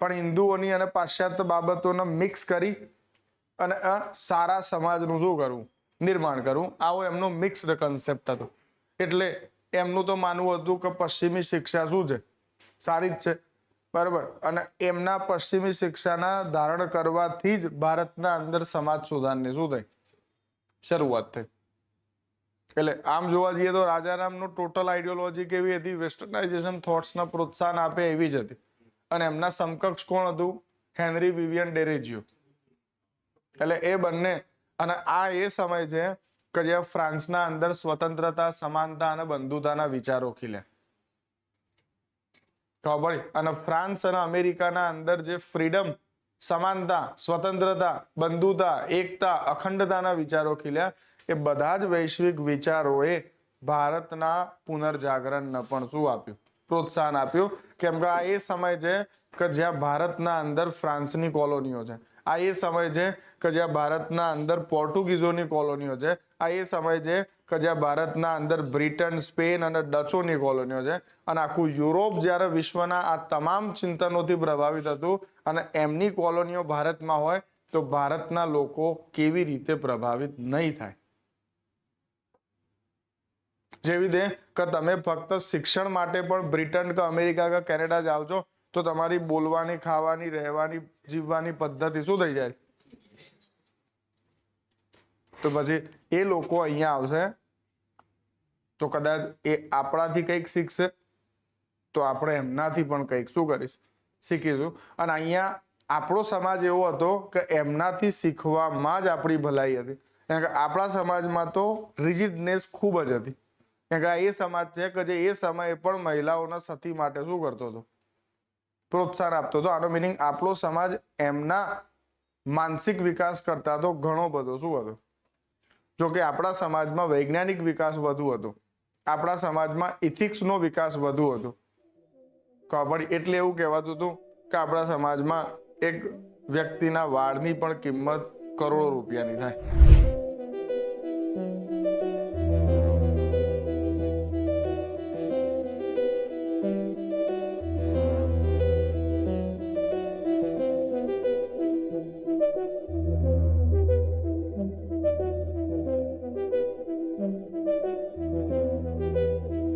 પણ હિન્દુઓની અને પાશ્ચાત્ય બાબતોને મિક્સ કરી અને સારા સમાજનું શું કરવું નિર્માણ કરવું આવો એમનો મિક્સ્ડ કન્સેપ્ટ હતો. એટલે એમનું તો માનવું હતું કે પશ્ચિમી શિક્ષા શું છે? સારી જ છે. બરાબર. અને એમના પશ્ચિમી શિક્ષાના ધારણ કરવાથી જ ભારતના અંદર સમાજ સુધારની શું થઈ? શરૂઆત થઈ. એટલે આમ જોવા જઈએ તો રાજારામનું ટોટલ આઈડિયોલોજી કેવી હતી? વેસ્ટર્નાઇઝેશન થોટ્સને પ્રોત્સાહન આપે એવી જ હતી. અને એમના સમકક્ષ કોણ હતું? Henry Vivian Derozio. એટલે એ બંને, અને આ એ સમય છે કે જે ફ્રાન્સના અંદર સ્વતંત્રતા, સમાનતા અને બંધુતાના વિચારો ખીલે. ખબર? અને ફ્રાન્સ અને અમેરિકાના અંદર જે ફ્રીડમ, સમાનતા, સ્વતંત્રતા, બંધુતા, એકતા, અખંડતાના વિચારો ખીલ્યા એ બધા જ વૈશ્વિક વિચારોએ ભારતના પુનર્જાગરણને પણ શું આપ્યું? પ્રોત્સાહન આપ્યું કેમ કે આ એ સમય છે કે જ્યાં ભારતના અંદર ફ્રાન્સની કોલોનીઓ છે. આ એ સમય છે કે જ્યાં ભારતના અંદર પોર્ટુગીઝોની કોલોનીઓ છે. આ એ સમય છે કે જ્યાં ભારતના અંદર બ્રિટન, સ્પેન અને ડચોની કોલોનીઓ છે. અને આખું યુરોપ જ્યારે વિશ્વના આ તમામ ચિંતનોથી પ્રભાવિત હતું અને એમની કોલોનીઓ ભારતમાં હોય તો ભારતના લોકો કેવી રીતે પ્રભાવિત નહીં થાય? જેવી રીતે કે તમે ફક્ત શિક્ષણ માટે પણ બ્રિટન કે અમેરિકા કે કેનેડા જાઓ છો તો તમારી બોલવાની, ખાવાની, રહેવાની, જીવવાની પદ્ધતિ શું થઈ જાય? તો પછી એ લોકો અહીંયા આવશે, તો કદાચ એ આપણાથી કંઈક શીખશે, તો આપણે એમનાથી પણ કંઈક શું કરીશ? શીખીશું. અને અહીંયા આપણો સમાજ એવો હતો કે એમનાથી શીખવામાં જ આપણી ભલાઈ હતી. કારણ કે આપણા સમાજમાં તો રિજિડનેસ ખૂબ જ હતી. કારણ કે આ એ સમાજ છે કે જે એ સમયે પણ મહિલાઓના સતી માટે શું કરતો હતો? પ્રોત્સાહન આપતો હતો. આનો મિનિંગ આપણો સમાજ એમના માનસિક વિકાસ કરતા તો ઘણો બધો. શું હતો? જો કે આપણા સમાજમાં વૈજ્ઞાનિક વિકાસ વધુ હતો. આપણા સમાજમાં ઇથિક્સનો વિકાસ વધુ હતો. ખબર એટલે એવું કહેવાતું હતું કે આપણા સમાજમાં એક વ્યક્તિના વાળની પણ કિંમત કરોડો રૂપિયાની થાય.